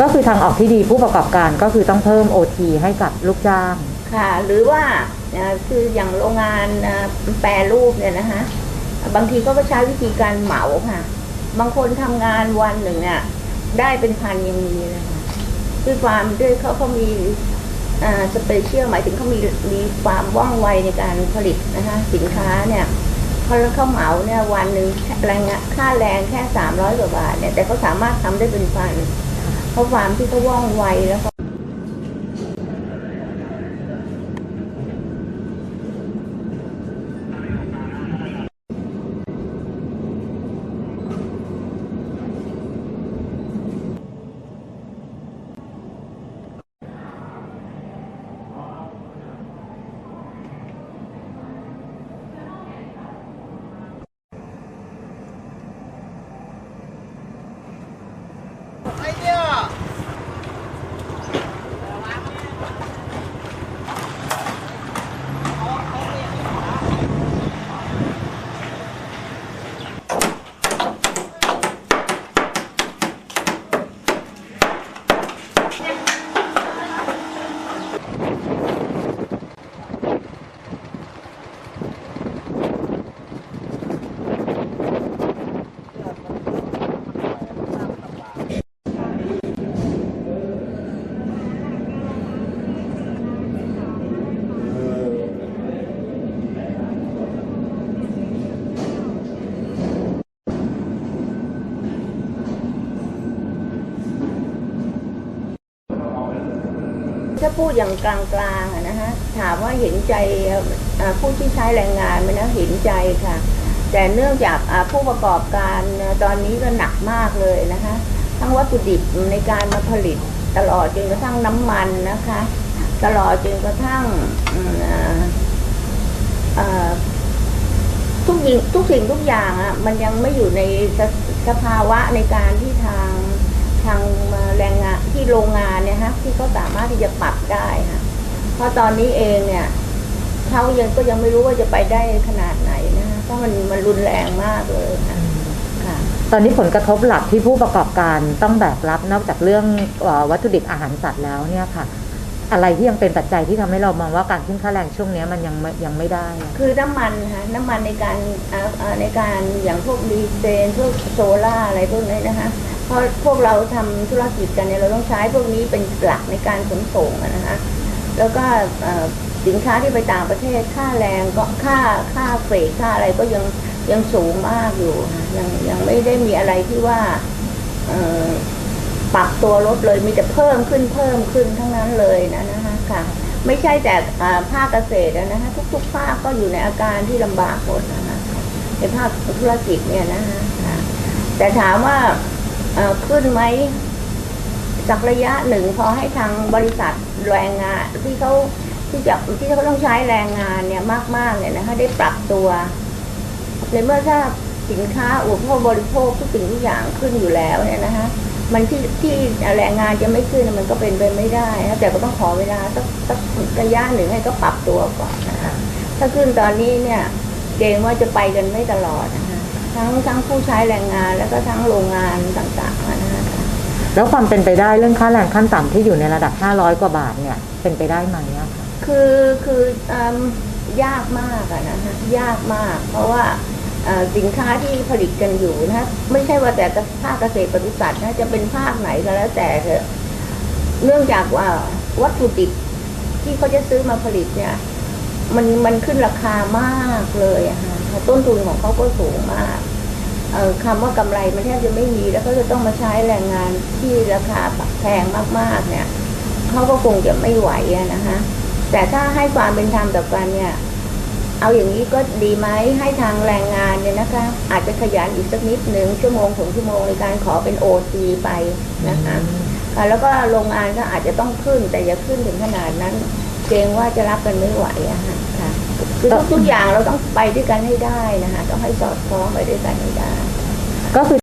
ก็คือทางออกที่ดีผู้ประกอบการก็คือต้องเพิ่ม OT ให้กับลูกจ้าง ค่ะ หรือว่าคืออย่างโรงงานแปรรูปเนี่ยนะคะบางทีก็ใช้วิธีการเหมาค่ะ บางคนทำงานวันหนึ่งอะได้เป็นพันยังมีเลยค่ะด้วยความด้วยเขาเขามีสเปเชียลหมายถึงเขามีมีความว่องไวในการผลิตนะคะสินค้าเนี่ยพอเขาเหมาเนี่ยวันหนึ่งแรงค่าแรงแค่สามร้อยกว่าบาทเนี่ยแต่เขาสามารถทำได้เป็นพัน เพราะความที่เขาว่องไวแล้วก็ ถ้าพูดอย่างกลางๆนะฮะถามว่าเห็นใจผู้ที่ใช้แรงงานไหมนะเห็นใจค่ะ แต่เนื่องจากผู้ประกอบการตอนนี้ก็หนักมากเลยนะคะทั้งวัตถุดิบในการมาผลิตตลอดจนกระทั่งน้ำมันนะคะ ตลอดจนกระทั่งอืมอ่าเอ่อทุกสิ่งทุกสิ่งทุกอย่างอะมันยังไม่อยู่ในสสภาวะในการที่ทาง ทางแรงงานที่โรงงานเนี่ยฮะที่เขาสามารถที่จะปรับได้ค่ะเพราะตอนนี้เองเนี่ยเขายังก็ยังไม่รู้ว่าจะไปได้ขนาดไหนนะฮะเพราะมันมันรุนแรงมากเลยค่ะค่ะตอนนี้ผลกระทบหลักที่ผู้ประกอบการต้องแบกรับนอกจากเรื่องเอ่อวัตถุดิบอาหารสัตว์แล้วเนี่ยค่ะ อะไรที่ยังเป็นปัจจัยที่ทำให้เรามองว่าการขึ้นค่าแรงช่วงเนี้ยมันยังไม่ยังไม่ได้อะคือน้ำมันค่ะน้ำมันในการอ่าอ่าในการอย่างพวกดีเซลพวกโซล่าอะไรพวกนี้นะคะ เพราะพวกเราทำธุรกิจกันเนี่ยเราต้องใช้พวกนี้เป็นหลักในการขนส่งอะนะคะแล้วก็สินค้าที่ไปต่างประเทศค่าแรงก็ค่าค่าเฟรค่าอะไรก็ยังยังสูงมากอยู่ยังยังไม่ได้มีอะไรที่ว่าปรับตัวลดเลยมีแต่เพิ่มขึ้นเพิ่มขึ้นทั้งนั้นเลยนะนะคะค่ะ ไม่ใช่แต่ภาคเกษตรอะนะคะทุกๆภาคก็อยู่ในอาการที่ลำบากหมดนะคะในภาคธุรกิจเนี่ยนะคะแต่ถามว่า ขึ้นไหมจากระยะหนึ่งพอให้ทางบริษัทแรงงานที่เขาที่จะที่เขาต้องใช้แรงงานเนี่ยมากๆเนี่ยนะคะได้ปรับตัวในเมื่อถ้าสินค้าอุปโภคบริโภคทุกสิ่งทุกอย่างขึ้นอยู่แล้วเนี่ยนะคะมันที่ที่แรงงานจะไม่ขึ้นมันก็เป็นไปไม่ได้นะแต่ก็ต้องขอเวลาสักสักระยะหนึ่งให้ก็ปรับตัวก่อนนะคะถ้าขึ้นตอนนี้เนี่ยเกรงว่าจะไปกันไม่ตลอดนะ ทั้งทั้งผู้ใช้แรงงาน แล้วก็ทั้งโรงงานต่างๆอะนะคะแล้วความเป็นไปได้เรื่องค่าแรงขั้นต่ำที่อยู่ในระดับ 500 กว่าบาทเนี่ยเป็นไปได้ไหมอะคะคือคือเอิ่มยากมากอะนะคะยากมาก เพราะว่าเอ่อสินค้าที่ผลิตกันอยู่นะไม่ใช่ว่าแต่ภาคเกษตรปศุสัตว์นะจะเป็นภาคไหนก็แล้วแต่เถอะเนื่องจากว่าวัตถุดิบที่เขาจะซื้อมาผลิตเนี่ย มันมันขึ้นราคามากเลยอะค่ะ ต้นทุนของเขาก็สูงมากเอ่อคำว่ากำไรมันแทบจะไม่มีแล้วก็จะต้องมาใช้แรงงานที่ราคาแพงมากๆเนี่ยเขาก็คงจะไม่ไหวอะนะคะแต่ถ้าให้ความเป็นธรรมต่อกันเนี่ย เอาอย่างนี้ก็ดีไหมให้ทางแรงงานเนี่ยนะคะ อาจจะขยันอีกสักนิดหนึ่งชั่วโมงสองชั่วโมงในการขอเป็นโอทีไปนะคะอ่าแล้วก็โรงงานก็อาจจะต้องขึ้นแต่อย่าขึ้นถึงขนาดนั้น เกรงว่าจะรับกันไม่ไหวอะค่ะ คือทุกๆอย่างเราต้องไปด้วยกันให้ได้นะคะต้องให้สอดคล้องไปด้วยกันให้ได้ก็คือ